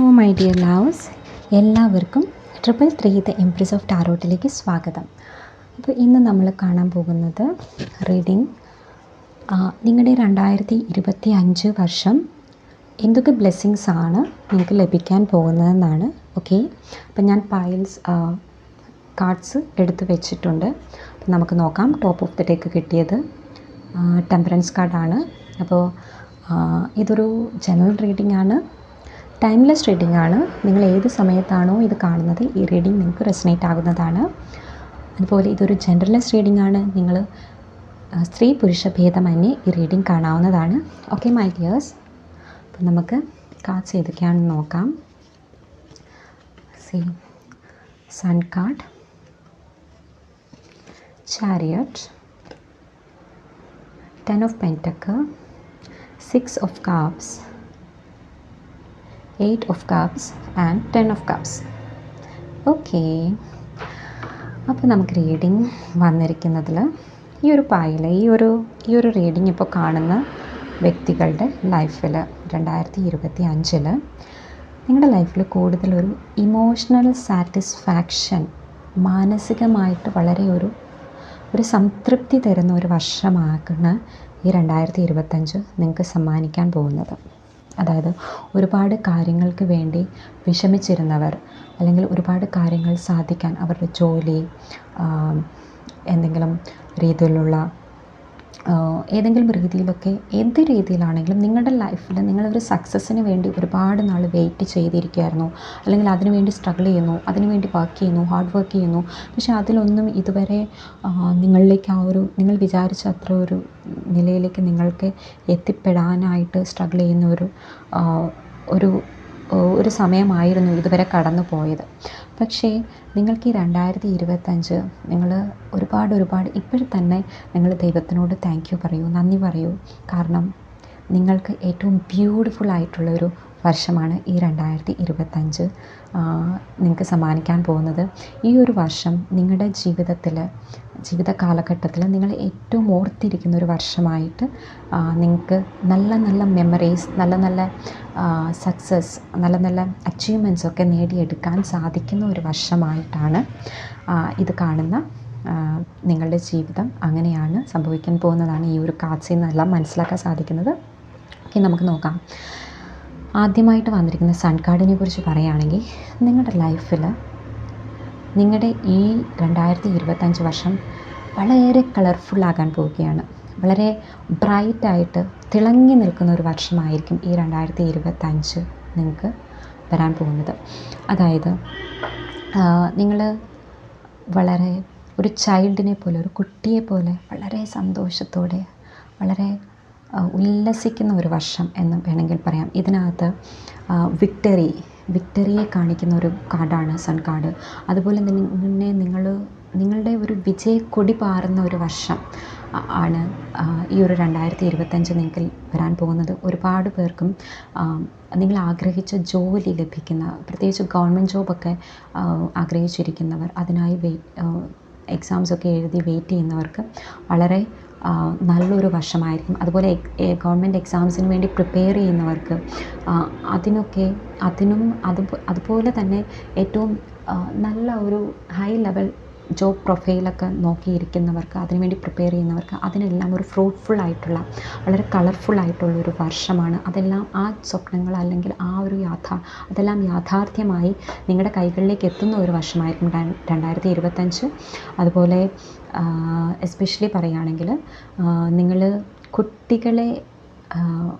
Hello my dear loves എല്ലാവർക്കും triple three the empress of ടാറോട്ടിലേക്ക് സ്വാഗതം. അപ്പോൾ ഇന്ന് നമ്മൾ കാണാൻ പോകുന്നത് റീഡിങ് നിങ്ങളുടെ രണ്ടായിരത്തി ഇരുപത്തി അഞ്ച് വർഷം എന്തൊക്കെ ബ്ലെസ്സിങ്സ് ആണ് നിങ്ങൾക്ക് ലഭിക്കാൻ പോകുന്നതെന്നാണ് ഓക്കെ? അപ്പം ഞാൻ പൈൽസ് കാർഡ്സ് എടുത്തു വെച്ചിട്ടുണ്ട്. അപ്പം നമുക്ക് നോക്കാം ടോപ്പ് ഓഫ് ദി ഡേക്ക് കിട്ടിയത് ടെമ്പറൻസ് കാർഡാണ്. അപ്പോൾ ഇതൊരു ജനറൽ റീഡിംഗ് ആണ്. ടൈംലെസ് റീഡിംഗ് ആണ്. നിങ്ങൾ ഏത് സമയത്താണോ ഇത് കാണുന്നത് ഈ റീഡിംഗ് നിങ്ങൾക്ക് റെസനേറ്റ് ആകുന്നതാണ്. അതുപോലെ ഇതൊരു ജെൻഡർലെസ് റീഡിംഗ് ആണ്. നിങ്ങൾ സ്ത്രീ പുരുഷ ഭേദമന്യേ ഈ റീഡിംഗ് കാണാവുന്നതാണ്. ഓക്കെ മൈ ഡിയേഴ്സ് അപ്പം നമുക്ക് കാർഡ്സ് ഏതൊക്കെയാണെന്ന് നോക്കാം. See sun card chariot ten of pentacles six of cups eight of cups and ten of cups okay അപ്പോൾ നമുക്ക് റീഡിങ് വന്നിരിക്കുന്നതിൽ ഈ ഒരു പായിൽ ഈ ഒരു ഈ ഒരു റീഡിങ് ഇപ്പോൾ കാണുന്ന വ്യക്തികളുടെ ലൈഫിൽ രണ്ടായിരത്തി ഇരുപത്തി അഞ്ചിൽ നിങ്ങളുടെ ലൈഫിൽ കൂടുതലൊരു ഇമോഷണൽ സാറ്റിസ്ഫാക്ഷൻ മാനസികമായിട്ട് വളരെ ഒരു ഒരു സംതൃപ്തി തരുന്ന ഒരു വർഷമാക്കുന്ന ഈ രണ്ടായിരത്തി ഇരുപത്തഞ്ച് നിങ്ങൾക്ക് സമ്മാനിക്കാൻ പോകുന്നത്. അതായത് ഒരുപാട് കാര്യങ്ങൾക്ക് വേണ്ടി വിഷമിച്ചിരുന്നവർ അല്ലെങ്കിൽ ഒരുപാട് കാര്യങ്ങൾ സാധിക്കാൻ അവരുടെ ജോലി എന്തെങ്കിലും രീതിയിലുള്ള ഏതെങ്കിലും രീതിയിലൊക്കെ എന്ത് രീതിയിലാണെങ്കിലും നിങ്ങളുടെ ലൈഫിൽ നിങ്ങളൊരു സക്സസ്സിന് വേണ്ടി ഒരുപാട് നാൾ വെയിറ്റ് ചെയ്തിരിക്കുകയായിരുന്നു. അല്ലെങ്കിൽ അതിനുവേണ്ടി സ്ട്രഗിൾ ചെയ്യുന്നു അതിനുവേണ്ടി വർക്ക് ചെയ്യുന്നു ഹാർഡ് വർക്ക് ചെയ്യുന്നു. പക്ഷേ അതിലൊന്നും ഇതുവരെ നിങ്ങളിലേക്ക് ആ ഒരു നിങ്ങൾ വിചാരിച്ച അത്ര ഒരു നിലയിലേക്ക് നിങ്ങൾക്ക് എത്തിപ്പെടാനായിട്ട് സ്ട്രഗിൾ ചെയ്യുന്ന ഒരു ഒരു ഒരു സമയമായിരുന്നു ഇതുവരെ കടന്നു പോയത്. പക്ഷേ നിങ്ങൾക്ക് ഈ രണ്ടായിരത്തി ഇരുപത്തഞ്ച് നിങ്ങൾ ഒരുപാട് ഒരുപാട് ഇപ്പോൾ തന്നെ നിങ്ങൾ ദൈവത്തിനോട് താങ്ക് യു പറയൂ നന്ദി പറയൂ. കാരണം നിങ്ങൾക്ക് ഏറ്റവും ബ്യൂട്ടിഫുൾ ആയിട്ടുള്ളൊരു വർഷമാണ് ഈ രണ്ടായിരത്തി ഇരുപത്തഞ്ച് നിങ്ങൾക്ക് സമ്മാനിക്കാൻ പോകുന്നത്. ഈ ഒരു വർഷം നിങ്ങളുടെ ജീവിതത്തിൽ ജീവിത കാലഘട്ടത്തിൽ നിങ്ങൾ ഏറ്റവും ഓർത്തിരിക്കുന്ന ഒരു വർഷമായിട്ട് നിങ്ങൾക്ക് നല്ല നല്ല മെമ്മറീസ് നല്ല നല്ല സക്സസ് നല്ല നല്ല അച്ചീവ്മെന്റ്സ് ഒക്കെ നേടിയെടുക്കാൻ സാധിക്കുന്ന ഒരു വർഷമായിട്ടാണ് ഇത് കാണുന്ന നിങ്ങളുടെ ജീവിതം അങ്ങനെയാണ് സംഭവിക്കാൻ പോകുന്നതാണ് ഈ ഒരു കാർഡ്സിൽ നിന്നെല്ലാം മനസ്സിലാക്കാൻ സാധിക്കുന്നത്. ഓക്കെ നമുക്ക് നോക്കാം. ആദ്യമായിട്ട് വന്നിരിക്കുന്ന സൺ കാർഡിനെ കുറിച്ച് പറയുകയാണെങ്കിൽ നിങ്ങളുടെ ലൈഫിൽ നിങ്ങളുടെ ഈ രണ്ടായിരത്തി ഇരുപത്തഞ്ച് വർഷം വളരെ കളർഫുള്ളാകാൻ പോവുകയാണ്. വളരെ ബ്രൈറ്റായിട്ട് തിളങ്ങി നിൽക്കുന്ന ഒരു വർഷമായിരിക്കും ഈ രണ്ടായിരത്തി ഇരുപത്തഞ്ച് നിങ്ങൾക്ക് വരാൻ പോകുന്നത്. അതായത് നിങ്ങൾ വളരെ ഒരു ചൈൽഡിനെ പോലെ ഒരു കുട്ടിയെ പോലെ വളരെ സന്തോഷത്തോടെ വളരെ ഉല്ലസിക്കുന്ന ഒരു വർഷം എന്ന് വേണമെങ്കിൽ പറയാം. ഇതിനകത്ത് വിക്ടറി വിക്ടറിയെ കാണിക്കുന്ന ഒരു കാർഡാണ് സൺ കാർഡ്. അതുപോലെ തന്നെ നിങ്ങൾ നിങ്ങളുടെ ഒരു വിജയക്കൊടി പാറുന്ന ഒരു വർഷം ആണ് ഈ ഒരു രണ്ടായിരത്തി ഇരുപത്തഞ്ച് നിങ്ങൾക്ക് വരാൻ പോകുന്നത്. ഒരുപാട് പേർക്കും നിങ്ങൾ ആഗ്രഹിച്ച ജോലി ലഭിക്കുന്ന പ്രത്യേകിച്ച് ഗവൺമെന്റ് ജോബൊക്കെ ആഗ്രഹിച്ചിരിക്കുന്നവർ അതിനായി വെയ് എക്സാംസൊക്കെ എഴുതി വെയിറ്റ് ചെയ്യുന്നവർക്ക് വളരെ നല്ലൊരു വർഷമായിരിക്കും. അതുപോലെ ഗവൺമെന്റ് എക്സാംസിന് വേണ്ടി പ്രിപ്പയർ ചെയ്യുന്നവർക്ക് അതിനൊക്കെ അതിനും അത് അതുപോലെ തന്നെ ഏറ്റവും നല്ല ഒരു ഹൈ ലെവൽ ജോബ് പ്രൊഫൈലൊക്കെ നോക്കിയിരിക്കുന്നവർക്ക് അതിനുവേണ്ടി പ്രിപ്പയർ ചെയ്യുന്നവർക്ക് അതിനെല്ലാം ഒരു ഫ്രൂട്ട്ഫുൾ ആയിട്ടുള്ള വളരെ കളർഫുൾ ആയിട്ടുള്ള ഒരു വർഷമാണ്. അതെല്ലാം ആ സ്വപ്നങ്ങൾ അല്ലെങ്കിൽ ആ ഒരു യാഥാ അതെല്ലാം യാഥാർത്ഥ്യമായി നിങ്ങളുടെ കൈകളിലേക്ക് എത്തുന്ന ഒരു വർഷമായിരിക്കും രണ്ടായിരത്തി ഇരുപത്തഞ്ച് അതുപോലെ എസ്പെഷ്യലി പറയുകയാണെങ്കിൽ നിങ്ങൾ കുട്ടികളെ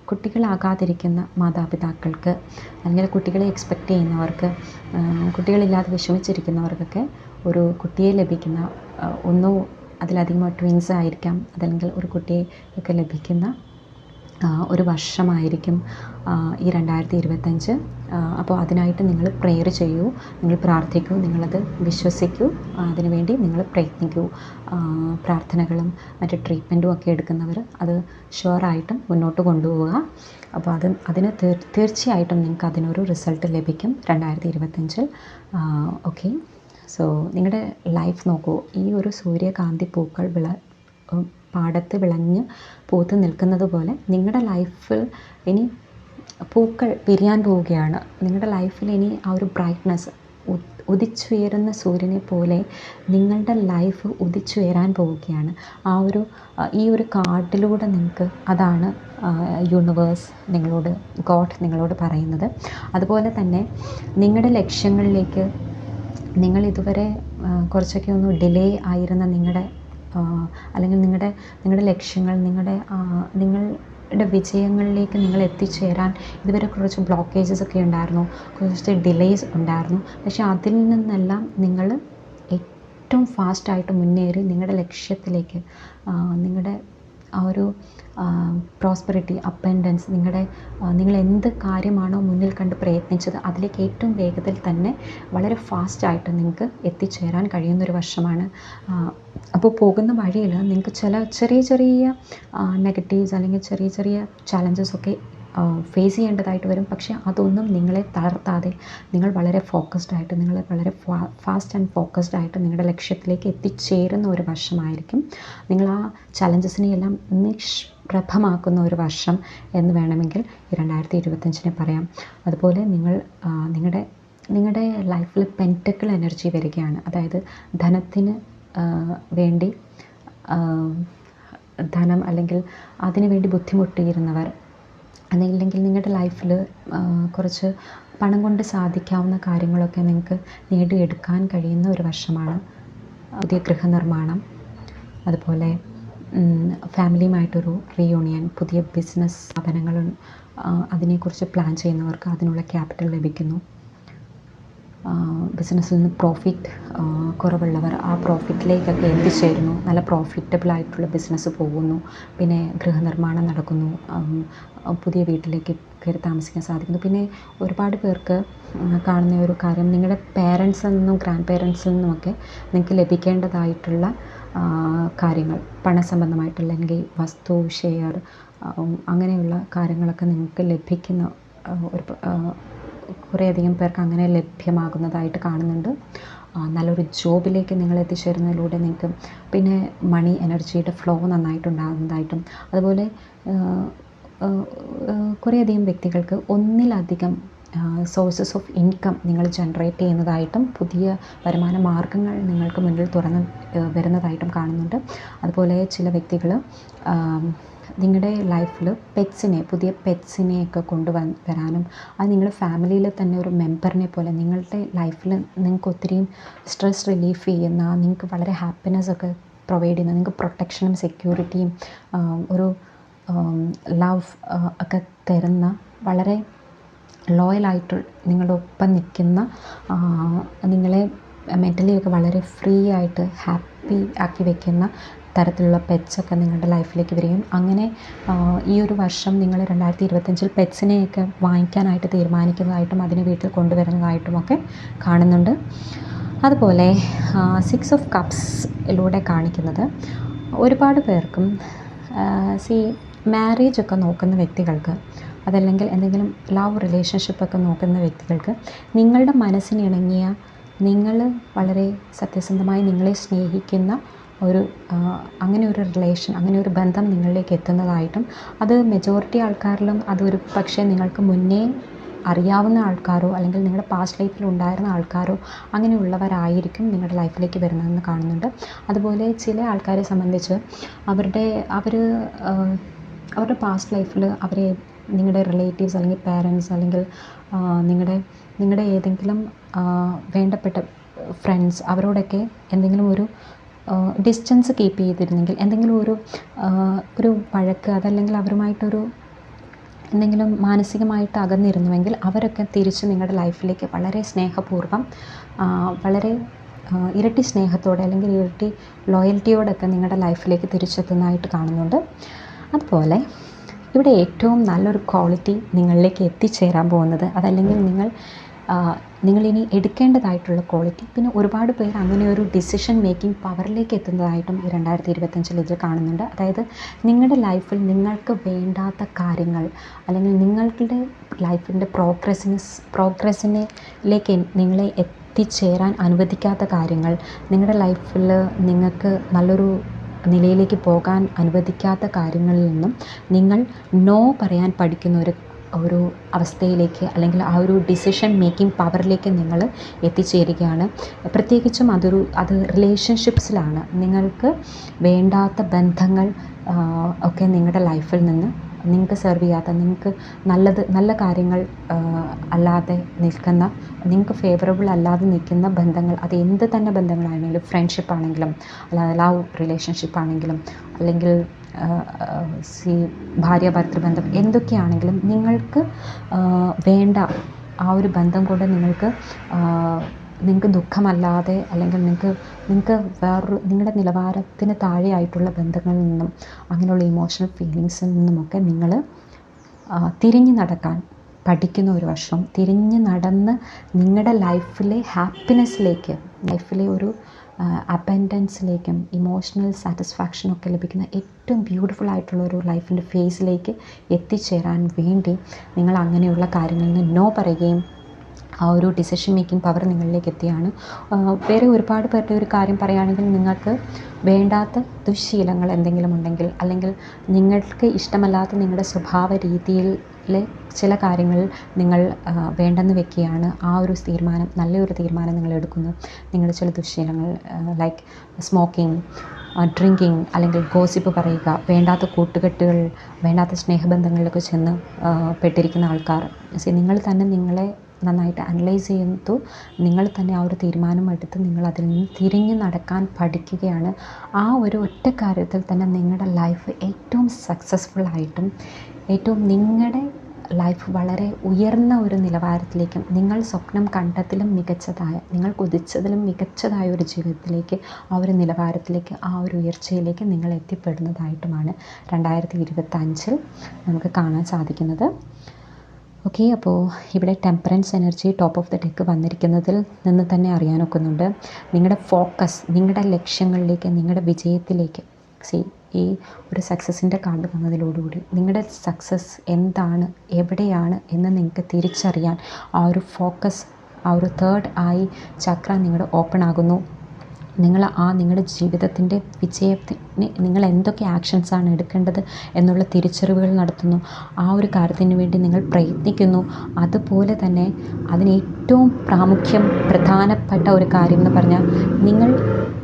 കുട്ടികളാകാതിരിക്കുന്ന മാതാപിതാക്കൾക്ക് അല്ലെങ്കിൽ കുട്ടികളെ എക്സ്പെക്റ്റ് ചെയ്യുന്നവർക്ക് കുട്ടികളില്ലാതെ വിഷമിച്ചിരിക്കുന്നവർക്കൊക്കെ ഒരു കുട്ടിയെ ലഭിക്കുന്ന ഒന്നോ അതിലധികമോ ട്വിൻസ് ആയിരിക്കാം അതല്ലെങ്കിൽ ഒരു കുട്ടിയെ ഒക്കെ ലഭിക്കുന്ന ഒരു വർഷമായിരിക്കും ഈ രണ്ടായിരത്തി ഇരുപത്തഞ്ച് അപ്പോൾ അതിനായിട്ട് നിങ്ങൾ പ്രെയർ ചെയ്യൂ നിങ്ങൾ പ്രാർത്ഥിക്കൂ നിങ്ങളത് വിശ്വസിക്കൂ അതിനുവേണ്ടി നിങ്ങൾ പ്രയത്നിക്കൂ. പ്രാർത്ഥനകളും മറ്റ് ട്രീറ്റ്മെന്റും ഒക്കെ എടുക്കുന്നവർ അത് ഷുവറായിട്ടും മുന്നോട്ട് കൊണ്ടുപോവുക. അപ്പോൾ അത് അതിന് തീർ തീർച്ചയായിട്ടും നിങ്ങൾക്ക് അതിനൊരു റിസൾട്ട് ലഭിക്കും രണ്ടായിരത്തി ഇരുപത്തഞ്ചിൽ ഓക്കെ സോ നിങ്ങളുടെ ലൈഫ് നോക്കൂ. ഈ ഒരു സൂര്യകാന്തി പൂക്കൾ വിള പാടത്ത് വിളഞ്ഞ് പൂത്ത് നിൽക്കുന്നത് പോലെ നിങ്ങളുടെ ലൈഫിൽ ഇനി പൂക്കൾ പിരിയാൻ പോവുകയാണ്. നിങ്ങളുടെ ലൈഫിൽ ഇനി ആ ഒരു ബ്രൈറ്റ്നസ് ഉദിച്ചുയരുന്ന സൂര്യനെ പോലെ നിങ്ങളുടെ ലൈഫ് ഉദിച്ചുയരാൻ പോവുകയാണ്. ആ ഒരു ഈ ഒരു കാർഡിലൂടെ നിങ്ങൾക്ക് അതാണ് യൂണിവേഴ്സ് നിങ്ങളോട് ഗോഡ് നിങ്ങളോട് പറയുന്നത്. അതുപോലെ തന്നെ നിങ്ങളുടെ ലക്ഷ്യങ്ങളിലേക്ക് നിങ്ങൾ ഇതുവരെ കുറച്ചൊക്കെ ഒന്ന് ഡിലേ ആയിരുന്ന നിങ്ങളുടെ അല്ലെങ്കിൽ നിങ്ങളുടെ നിങ്ങളുടെ ലക്ഷ്യങ്ങൾ നിങ്ങളുടെ നിങ്ങളുടെ വിജയങ്ങളിലേക്ക് നിങ്ങൾ എത്തിച്ചേരാൻ ഇതുവരെ കുറച്ച് ബ്ലോക്കേജസ് ഒക്കെ ഉണ്ടായിരുന്നു. കുറച്ച് ഡിലേസ് ഉണ്ടായിരുന്നു. പക്ഷേ അതിൽ നിന്നെല്ലാം നിങ്ങൾ ഏറ്റവും ഫാസ്റ്റായിട്ട് മുന്നേറി നിങ്ങളുടെ ലക്ഷ്യത്തിലേക്ക് നിങ്ങളുടെ ആ ഒരു പ്രോസ്പെറിറ്റി അപ്പൻഡൻസ് നിങ്ങളുടെ നിങ്ങൾ എന്ത് കാര്യമാണോ മുന്നിൽ കണ്ട് പ്രയത്നിച്ചത് അതിലേക്ക് ഏറ്റവും വേഗത്തിൽ തന്നെ വളരെ ഫാസ്റ്റായിട്ട് നിങ്ങൾക്ക് എത്തിച്ചേരാൻ കഴിയുന്നൊരു വർഷമാണ്. അപ്പോൾ പോകുന്ന വഴിയിൽ നിങ്ങൾക്ക് ചില ചെറിയ ചെറിയ നെഗറ്റീവ്സ് അല്ലെങ്കിൽ ചെറിയ ചെറിയ ചാലഞ്ചസ് ഒക്കെ ഫേസ് ചെയ്യേണ്ടതായിട്ട് വരും. പക്ഷേ അതൊന്നും നിങ്ങളെ തളർത്താതെ നിങ്ങൾ വളരെ ഫോക്കസ്ഡ് ആയിട്ട് നിങ്ങൾ വളരെ ഫാസ്റ്റ് ആൻഡ് ഫോക്കസ്ഡ് ആയിട്ട് നിങ്ങളുടെ ലക്ഷ്യത്തിലേക്ക് എത്തിച്ചേരുന്ന ഒരു വർഷമായിരിക്കും. നിങ്ങൾ ആ ചലഞ്ചസിനെയെല്ലാം നിഷ്പ്രഭമാക്കുന്ന ഒരു വർഷം എന്ന് വേണമെങ്കിൽ രണ്ടായിരത്തി ഇരുപത്തഞ്ചിനെ പറയാം. അതുപോലെ നിങ്ങൾ നിങ്ങളുടെ നിങ്ങളുടെ ലൈഫിൽ പെന്റക്കിൾ എനർജി വരികയാണ്. അതായത് ധനത്തിന് വേണ്ടി ധനം അല്ലെങ്കിൽ അതിനുവേണ്ടി ബുദ്ധിമുട്ടിയിരുന്നവർ അതല്ലെങ്കിൽ നിങ്ങളുടെ ലൈഫിൽ കുറച്ച് പണം കൊണ്ട് സാധിക്കാവുന്ന കാര്യങ്ങളൊക്കെ നിങ്ങൾക്ക് നേടിയെടുക്കാൻ കഴിയുന്ന ഒരു വർഷമാണ് പുതിയ ഗൃഹനിർമ്മാണം. അതുപോലെ ഫാമിലിയുമായിട്ടൊരു റീയൂണിയൻ പുതിയ ബിസിനസ് സ്ഥാപനങ്ങൾ അതിനെക്കുറിച്ച് പ്ലാൻ ചെയ്യുന്നവർക്ക് അതിനുള്ള ക്യാപിറ്റൽ ലഭിക്കുന്നു. ബിസിനസ്സിൽ നിന്ന് പ്രോഫിറ്റ് കുറവുള്ളവർ ആ പ്രോഫിറ്റിലേക്കൊക്കെ എത്തിച്ചേരുന്നു. നല്ല പ്രോഫിറ്റബിൾ ആയിട്ടുള്ള ബിസിനസ് പോകുന്നു. പിന്നെ ഗൃഹനിർമ്മാണം നടക്കുന്നു. പുതിയ വീട്ടിലേക്ക് കയറി താമസിക്കാൻ സാധിക്കുന്നു. പിന്നെ ഒരുപാട് പേർക്ക് കാണുന്ന ഒരു കാര്യം നിങ്ങളുടെ പേരൻസിൽ നിന്നും ഗ്രാൻഡ് പേരൻസിൽ നിന്നുമൊക്കെ നിങ്ങൾക്ക് ലഭിക്കേണ്ടതായിട്ടുള്ള കാര്യങ്ങൾ പണസംബന്ധമായിട്ടുള്ള അല്ലെങ്കിൽ വസ്തു ഷെയർ അങ്ങനെയുള്ള കാര്യങ്ങളൊക്കെ നിങ്ങൾക്ക് ലഭിക്കുന്ന ഒരു കുറേയധികം പേർക്ക് അങ്ങനെ ലഭ്യമാകുന്നതായിട്ട് കാണുന്നുണ്ട്. നല്ലൊരു ജോബിലേക്ക് നിങ്ങൾ എത്തിച്ചേരുന്നതിലൂടെ നിങ്ങൾക്ക് പിന്നെ മണി എനർജിയുടെ ഫ്ലോ നന്നായിട്ടുണ്ടാകുന്നതായിട്ടും അതുപോലെ കുറേയധികം വ്യക്തികൾക്ക് ഒന്നിലധികം സോഴ്സസ് ഓഫ് ഇൻകം നിങ്ങൾ ജനറേറ്റ് ചെയ്യുന്നതായിട്ടും പുതിയ വരുമാന മാർഗങ്ങൾ നിങ്ങൾക്ക് മുന്നിൽ തുറന്ന് വരുന്നതായിട്ടും കാണുന്നുണ്ട്. അതുപോലെ ചില വ്യക്തികൾ നിങ്ങളുടെ ലൈഫിൽ പെറ്റ്സിനെ പുതിയ പെറ്റ്സിനെയൊക്കെ കൊണ്ടുവന്ന് വരാനും അത് നിങ്ങളുടെ ഫാമിലിയിൽ തന്നെ ഒരു മെമ്പറിനെ പോലെ നിങ്ങളുടെ ലൈഫിൽ നിങ്ങൾക്ക് ഒത്തിരിയും സ്ട്രെസ് റിലീഫ് ചെയ്യുന്ന നിങ്ങൾക്ക് വളരെ ഹാപ്പിനെസ് ഒക്കെ പ്രൊവൈഡ് ചെയ്യുന്ന നിങ്ങൾക്ക് പ്രൊട്ടക്ഷനും സെക്യൂരിറ്റിയും ഒരു ലവ് ഒക്കെ തരുന്ന വളരെ ലോയലായിട്ട് നിങ്ങളുടെ ഒപ്പം നിൽക്കുന്ന നിങ്ങളെ മെന്റലി ഒക്കെ വളരെ ഫ്രീ ആയിട്ട് ഹാപ്പി ആക്കി വെക്കുന്ന തരത്തിലുള്ള പെറ്റ്സൊക്കെ നിങ്ങളുടെ ലൈഫിലേക്ക് വരികയും അങ്ങനെ ഈ ഒരു വർഷം നിങ്ങൾ രണ്ടായിരത്തി ഇരുപത്തഞ്ചിൽ പെറ്റ്സിനെയൊക്കെ വാങ്ങിക്കാനായിട്ട് തീരുമാനിക്കുന്നതായിട്ടും അതിനെ വീട്ടിൽ കൊണ്ടുവരുന്നതായിട്ടും ഒക്കെ കാണുന്നുണ്ട്. അതുപോലെ സിക്സ് ഓഫ് കപ്സിലൂടെ കാണിക്കുന്നത് ഒരുപാട് പേർക്കും സി മാരേജ് ഒക്കെ നോക്കുന്ന വ്യക്തികൾക്ക് അതല്ലെങ്കിൽ എന്തെങ്കിലും ലവ് റിലേഷൻഷിപ്പൊക്കെ നോക്കുന്ന വ്യക്തികൾക്ക് നിങ്ങളുടെ മനസ്സിനിണങ്ങിയ നിങ്ങൾ വളരെ സത്യസന്ധമായി നിങ്ങളെ സ്നേഹിക്കുന്ന ഒരു അങ്ങനെ ഒരു റിലേഷൻ അങ്ങനെ ഒരു ബന്ധം നിങ്ങളിലേക്ക് എത്തുന്നതായിട്ടും അത് മെജോറിറ്റി ആൾക്കാരിലും അതൊരു പക്ഷേ നിങ്ങൾക്ക് മുന്നേ അറിയാവുന്ന ആൾക്കാരോ അല്ലെങ്കിൽ നിങ്ങളുടെ പാസ്റ്റ് ലൈഫിൽ ഉണ്ടായിരുന്ന ആൾക്കാരോ അങ്ങനെയുള്ളവരായിരിക്കും നിങ്ങളുടെ ലൈഫിലേക്ക് വരുന്നതെന്ന് കാണുന്നുണ്ട്. അതുപോലെ ചില ആൾക്കാരെ സംബന്ധിച്ച് അവരുടെ അവർ അവരുടെ പാസ്റ്റ് ലൈഫിൽ അവരെ നിങ്ങളുടെ റിലേറ്റീവ്സ് അല്ലെങ്കിൽ പേരൻസ് അല്ലെങ്കിൽ നിങ്ങളുടെ നിങ്ങളുടെ ഏതെങ്കിലും വേണ്ടപ്പെട്ട ഫ്രണ്ട്സ് അവരോടൊക്കെ എന്തെങ്കിലും ഒരു ഡിസ്റ്റൻസ് കീപ്പ് ചെയ്തിരുന്നെങ്കിൽ എന്തെങ്കിലും ഒരു ഒരു വഴക്ക് അതല്ലെങ്കിൽ അവരുമായിട്ടൊരു എന്തെങ്കിലും മാനസികമായിട്ട് അകന്നിരുന്നുവെങ്കിൽ അവരൊക്കെ തിരിച്ച് നിങ്ങളുടെ ലൈഫിലേക്ക് വളരെ സ്നേഹപൂർവം വളരെ ഇരട്ടി സ്നേഹത്തോടെ അല്ലെങ്കിൽ ഇരട്ടി ലോയൽറ്റിയോടൊക്കെ നിങ്ങളുടെ ലൈഫിലേക്ക് തിരിച്ചെത്തുന്നതായിട്ട് കാണുന്നുണ്ട്. അതുപോലെ ഇവിടെ ഏറ്റവും നല്ലൊരു ക്വാളിറ്റി നിങ്ങളിലേക്ക് എത്തിച്ചേരാൻ പോകുന്നത് അതല്ലെങ്കിൽ നിങ്ങൾ നിങ്ങളിനി എടുക്കേണ്ടതായിട്ടുള്ള ക്വാളിറ്റി പിന്നെ ഒരുപാട് പേർ അങ്ങനെ ഒരു ഡിസിഷൻ മേക്കിംഗ് പവറിലേക്ക് എത്തുന്നതായിട്ടും ഈ രണ്ടായിരത്തി ഇരുപത്തഞ്ചിൽ ഇതിൽ കാണുന്നുണ്ട്. അതായത് നിങ്ങളുടെ ലൈഫിൽ നിങ്ങൾക്ക് വേണ്ടാത്ത കാര്യങ്ങൾ അല്ലെങ്കിൽ നിങ്ങളുടെ ലൈഫിന്റെ പ്രോഗ്രസ്സിന് പ്രോഗ്രസ്സിനിലേക്ക് നിങ്ങളെ എത്തിച്ചേരാൻ അനുവദിക്കാത്ത കാര്യങ്ങൾ നിങ്ങളുടെ ലൈഫിൽ നിങ്ങൾക്ക് നല്ലൊരു നിലയിലേക്ക് പോകാൻ അനുവദിക്കാത്ത കാര്യങ്ങളിൽ നിന്നും നിങ്ങൾ നോ പറയാൻ പഠിക്കുന്ന ഒരു ഒരു അവസ്ഥയിലേക്ക് അല്ലെങ്കിൽ ആ ഒരു ഡിസിഷൻ മേക്കിംഗ് പവറിലേക്ക് നിങ്ങൾ എത്തിച്ചേരുകയാണ്. പ്രത്യേകിച്ചും അതൊരു അത് റിലേഷൻഷിപ്സിലാണ് നിങ്ങൾക്ക് വേണ്ടാത്ത ബന്ധങ്ങൾ ഒക്കെ നിങ്ങളുടെ ലൈഫിൽ നിന്ന് നിങ്ങൾക്ക് സെർവ് ചെയ്യാത്ത നിങ്ങൾക്ക് നല്ലത് നല്ല കാര്യങ്ങൾ അല്ലാതെ നിൽക്കുന്ന നിങ്ങൾക്ക് ഫേവറബിൾ അല്ലാതെ നിൽക്കുന്ന ബന്ധങ്ങൾ അത് എന്ത് തന്നെ ബന്ധങ്ങളാണെങ്കിലും ഫ്രണ്ട്ഷിപ്പ് ആണെങ്കിലും അല്ലാതെ ലവ് റിലേഷൻഷിപ്പ് ആണെങ്കിലും അല്ലെങ്കിൽ സി ഭാര്യ ഭർത്തൃബന്ധം എന്തൊക്കെയാണെങ്കിലും നിങ്ങൾക്ക് വേണ്ട ആ ഒരു ബന്ധം കൊണ്ട് നിങ്ങൾക്ക് നിങ്ങൾക്ക് ദുഃഖമല്ലാതെ അല്ലെങ്കിൽ നിങ്ങൾക്ക് നിങ്ങൾക്ക് വേറൊരു നിങ്ങളുടെ നിലവാരത്തിന് താഴെയായിട്ടുള്ള ബന്ധങ്ങളിൽ നിന്നും അങ്ങനെയുള്ള ഇമോഷണൽ ഫീലിങ്സിൽ നിന്നുമൊക്കെ നിങ്ങൾ തിരിഞ്ഞു നടക്കാൻ പഠിക്കുന്ന ഒരു വർഷം തിരിഞ്ഞ് നടന്ന് നിങ്ങളുടെ ലൈഫിലെ ഹാപ്പിനെസ്സിലേക്ക് ലൈഫിലെ ഒരു അബൻഡൻസിലേക്കും ഇമോഷണൽ സാറ്റിസ്ഫാക്ഷനൊക്കെ ലഭിക്കുന്ന ഏറ്റവും ബ്യൂട്ടിഫുൾ ആയിട്ടുള്ള ഒരു ലൈഫിന്റെ ഫേസിലേക്ക് എത്തിച്ചേരാൻ വേണ്ടി നിങ്ങൾ അങ്ങനെയുള്ള കാര്യങ്ങളിൽ നിന്ന് നോ പറയുകയും ആ ഒരു ഡിസിഷൻ മേക്കിംഗ് പവർ നിങ്ങളിലേക്ക് എത്തിയാണ് വേറെ ഒരുപാട് പേരുടെ ഒരു കാര്യം പറയുകയാണെങ്കിൽ നിങ്ങൾക്ക് വേണ്ടാത്ത ദുശ്ശീലങ്ങൾ എന്തെങ്കിലും ഉണ്ടെങ്കിൽ അല്ലെങ്കിൽ നിങ്ങൾക്ക് ഇഷ്ടമല്ലാത്ത നിങ്ങളുടെ സ്വഭാവ രീതിയിലെ ചില കാര്യങ്ങൾ നിങ്ങൾ വേണ്ടെന്ന് വെക്കുകയാണ്. ആ ഒരു തീരുമാനം നല്ലൊരു തീരുമാനം നിങ്ങൾ എടുക്കുന്നു. നിങ്ങളുടെ ചില ദുശ്ശീലങ്ങൾ ലൈക്ക് സ്മോക്കിംഗ് ഡ്രിങ്കിങ് അല്ലെങ്കിൽ ഗോസിപ്പ് പറയുക വേണ്ടാത്ത കൂട്ടുകെട്ടുകൾ വേണ്ടാത്ത സ്നേഹബന്ധങ്ങളിലൊക്കെ ചെന്ന് പെട്ടിരിക്കുന്ന ആൾക്കാർ. നിങ്ങൾ തന്നെ നിങ്ങളെ നന്നായിട്ട് അനലൈസ് ചെയ്തു നിങ്ങൾ തന്നെ ആ ഒരു തീരുമാനമെടുത്ത് നിങ്ങൾ അതിൽ നിന്ന് തിരിഞ്ഞ് നടക്കാൻ പഠിക്കുകയാണ്. ആ ഒരു ഒറ്റ കാര്യത്തിൽ തന്നെ നിങ്ങളുടെ ലൈഫ് ഏറ്റവും സക്സസ്ഫുൾ ആയിട്ടും ഏറ്റവും നിങ്ങളുടെ ലൈഫ് വളരെ ഉയർന്ന ഒരു നിലവാരത്തിലേക്കും നിങ്ങൾ സ്വപ്നം കണ്ടതിലും മികച്ചതായ നിങ്ങൾ കൊതിച്ചതിലും മികച്ചതായ ഒരു ജീവിതത്തിലേക്ക് ആ ഒരു നിലവാരത്തിലേക്ക് ആ ഒരു ഉയർച്ചയിലേക്ക് നിങ്ങൾ എത്തിപ്പെടുന്നതായിട്ടുമാണ് രണ്ടായിരത്തി ഇരുപത്തഞ്ചിൽ നമുക്ക് കാണാൻ സാധിക്കുന്നത്. ഓക്കെ അപ്പോൾ ഇവിടെ temperance energy top of the deck വന്നിരിക്കുന്നതിൽ നിന്ന് തന്നെ അറിയാനൊക്കുന്നുണ്ട്. നിങ്ങളുടെ ഫോക്കസ് നിങ്ങളുടെ ലക്ഷ്യങ്ങളിലേക്ക് നിങ്ങളുടെ വിജയത്തിലേക്ക് സി ഈ ഒരു സക്സസിന്റെ കാർഡ് വന്നതിലോടുകൂടി നിങ്ങളുടെ സക്സസ് എന്താണ് എവിടെയാണ് എന്ന് നിങ്ങൾക്ക് തിരിച്ചറിയാൻ ആ ഒരു ഫോക്കസ് ആ ഒരു തേർഡ് ആയി ചക്ര നിങ്ങളുടെ ഓപ്പൺ ആകുന്നു. നിങ്ങൾ ആ നിങ്ങളുടെ ജീവിതത്തിന്റെ വിജയത്തിന് നിങ്ങൾ എന്തൊക്കെ ആക്ഷൻസാണ് എടുക്കേണ്ടത് എന്നുള്ള തിരിച്ചറിവുകൾ നടത്തുന്നു. ആ ഒരു കാര്യത്തിന് വേണ്ടി നിങ്ങൾ പ്രയത്നിക്കുന്നു. അതുപോലെ തന്നെ അതിന് ഏറ്റവും പ്രാമുഖ്യം പ്രധാനപ്പെട്ട ഒരു കാര്യം എന്ന് പറഞ്ഞാൽ നിങ്ങൾ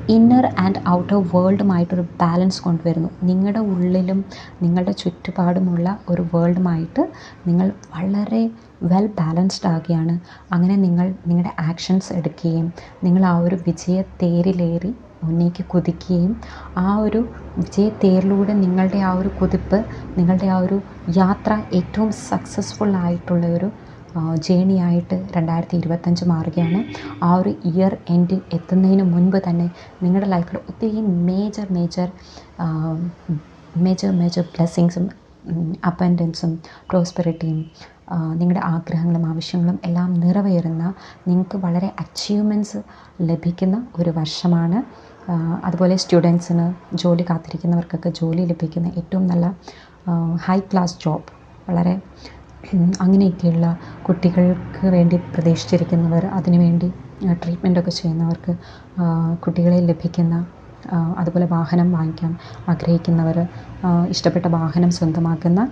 ഇന്നർ ആൻഡ് ഔട്ടർ വേൾഡുമായിട്ടൊരു ബാലൻസ് കൊണ്ടുവരുന്നു. നിങ്ങളുടെ ഉള്ളിലും നിങ്ങളുടെ ചുറ്റുപാടുമുള്ള ഒരു വേൾഡുമായിട്ട് നിങ്ങൾ വളരെ വെൽ ബാലൻസ്ഡ് ആകുകയാണ്. അങ്ങനെ നിങ്ങൾ നിങ്ങളുടെ ആക്ഷൻസ് എടുക്കുകയും നിങ്ങൾ ആ ഒരു വിജയത്തേരിലേറി മുന്നേക്ക് കുതിക്കുകയും ആ ഒരു വിജയത്തേരിലൂടെ നിങ്ങളുടെ ആ ഒരു കുതിപ്പ് നിങ്ങളുടെ ആ ഒരു യാത്ര ഏറ്റവും സക്സസ്ഫുൾ ആയിട്ടുള്ള ഒരു ജേണി ആയിട്ട് രണ്ടായിരത്തി ഇരുപത്തഞ്ച് മാറുകയാണ്. ആ ഒരു ഇയർ എൻഡിൽ എത്തുന്നതിന് മുൻപ് തന്നെ നിങ്ങളുടെ ലൈഫിൽ ഒത്തിരി മേജർ മേജർ മേജർ മേജർ ബ്ലെസ്സിങ്സും അപ്പൻഡൻസും പ്രോസ്പെറിറ്റിയും നിങ്ങളുടെ ആഗ്രഹങ്ങളും ആവശ്യങ്ങളും എല്ലാം നിറവേറുന്ന നിങ്ങൾക്ക് വളരെ അച്ചീവ്മെന്റ്സ് ലഭിക്കുന്ന ഒരു വർഷമാണ്. അതുപോലെ സ്റ്റുഡൻസിന് ജോലി കാത്തിരിക്കുന്നവർക്കൊക്കെ ജോലി ലഭിക്കുന്ന ഏറ്റവും നല്ല ഹൈ ക്ലാസ് ജോബ് വളരെ അങ്ങനെയൊക്കെയുള്ള കുട്ടികൾക്ക് വേണ്ടി പ്രതീക്ഷിച്ചിരിക്കുന്നവർ അതിനുവേണ്ടി ട്രീറ്റ്മെന്റൊക്കെ ചെയ്യുന്നവർക്ക് കുട്ടികളെ ലഭിക്കുന്ന അതുപോലെ വാഹനം വാങ്ങിക്കാൻ ആഗ്രഹിക്കുന്നവർ ഇഷ്ടപ്പെട്ട വാഹനം സ്വന്തമാക്കുന്ന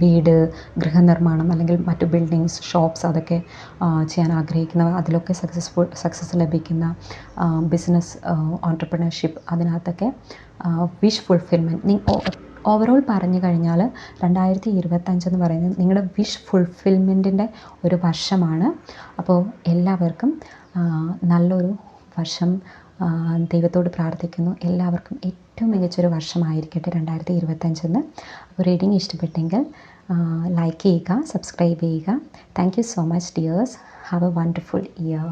വീട് ഗൃഹനിർമ്മാണം അല്ലെങ്കിൽ മറ്റു ബിൽഡിങ്സ് ഷോപ്സ് അതൊക്കെ ചെയ്യാൻ ആഗ്രഹിക്കുന്നവർ അതിലൊക്കെ സക്സസ്ഫുൾ സക്സസ് ലഭിക്കുന്ന ബിസിനസ് ഓൺട്രപ്രണർഷിപ്പ് അതിനകത്തൊക്കെ വിഷ് ഫുൾഫിൽമെന്റ് ഓവറോൾ പറഞ്ഞു കഴിഞ്ഞാൽ രണ്ടായിരത്തി ഇരുപത്തഞ്ചെന്ന് പറയുന്നത് നിങ്ങളുടെ വിഷ് ഫുൾഫിൽമെന്റിന്റെ ഒരു വർഷമാണ്. അപ്പോൾ എല്ലാവർക്കും നല്ലൊരു വർഷം ദൈവത്തോട് പ്രാർത്ഥിക്കുന്നു. എല്ലാവർക്കും ഏറ്റവും മികച്ചൊരു വർഷമായിരിക്കട്ടെ രണ്ടായിരത്തി ഇരുപത്തഞ്ചെന്ന് അപ്പോൾ റീഡിങ് ഇഷ്ടപ്പെട്ടെങ്കിൽ ലൈക്ക് ചെയ്യുക സബ്സ്ക്രൈബ് ചെയ്യുക. Thank you so much dears have a wonderful year